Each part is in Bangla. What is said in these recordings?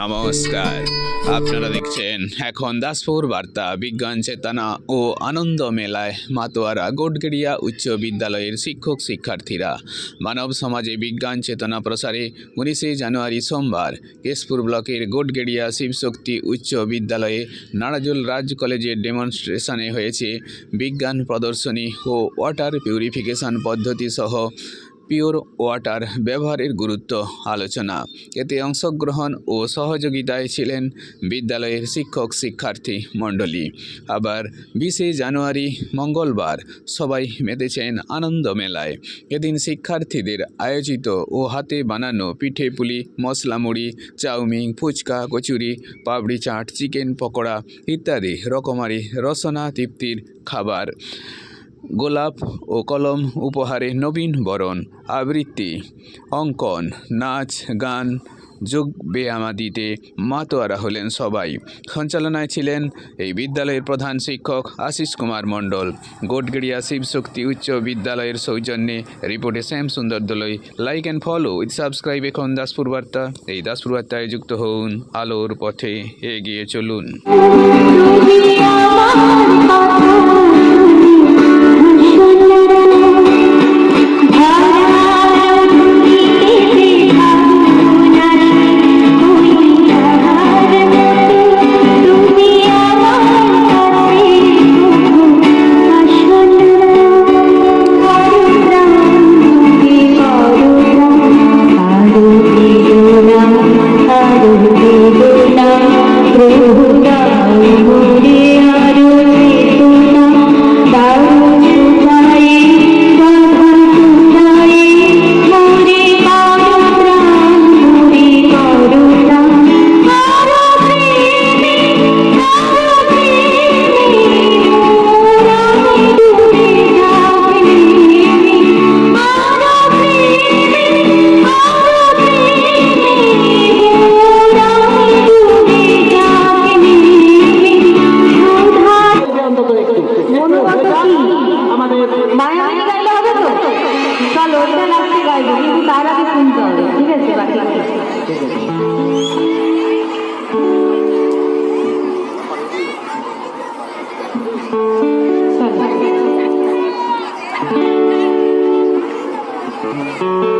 নমস্কার। আপনারা দেখছেন এখন দাসপুর বার্তা, বিজ্ঞান চেতনা ও আনন্দ মেলায় মাতোয়ারা গোডগেড়িয়া উচ্চ বিদ্যালয়ের শিক্ষক শিক্ষার্থীরা। মানব সমাজে বিজ্ঞান চেতনা প্রসারে উনিশে জানুয়ারি সোমবার কেশপুর ব্লকের গোডগেড়িয়া শিবশক্তি উচ্চ বিদ্যালয়ে নারাজুল রাজ কলেজের ডেমনস্ট্রেশনে হয়েছে বিজ্ঞান প্রদর্শনী ও ওয়াটার পিউরিফিকেশন পদ্ধতি সহ পিওর ওয়াটার ব্যবহারের গুরুত্ব আলোচনা। এতে অংশগ্রহণ ও সহযোগিতায় ছিলেন বিদ্যালয়ের শিক্ষক শিক্ষার্থী মণ্ডলী। আবার বিশে জানুয়ারি, মঙ্গলবার সবাই মেতেছেন আনন্দ মেলায়। এদিন শিক্ষার্থীদের আয়োজিত ও হাতে বানানো পিঠে পুলি, মশলা মুড়ি, চাউমিন, ফুচকা, কচুরি পাপড়ি চাট, চিকেন পকোড়া ইত্যাদি রকমারি রসনা তৃপ্তির খাবার। গোলাপ ও কলম উপহারে নবীন বরণ, আবৃত্তি, অঙ্কন, নাচ, গান, যোগ ব্যায়ামাদিতে মাতোয়ারা হলেন সবাই। সঞ্চালনায় ছিলেন এই বিদ্যালয়ের প্রধান শিক্ষক আশিস কুমার মণ্ডল। গোটগড়িয়া শিবশক্তি উচ্চ বিদ্যালয়ের সৌজন্যে রিপোর্টে Shyam Sundar Dolui. Like and follow with subscribe এখন দাসপুর বার্তা। এই দাসপুর বার্তায় যুক্ত হন আলোর পথে এগিয়ে চলুন। মহাসিন্ধুর ওপার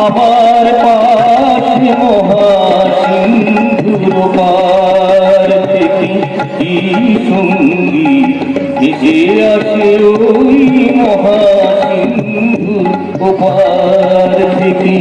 আমার পাশে মহাসিন্ধুর পার থেকে কি সঙ্গী? যে আসে ওই মহাসিন্ধু ওপার থেকে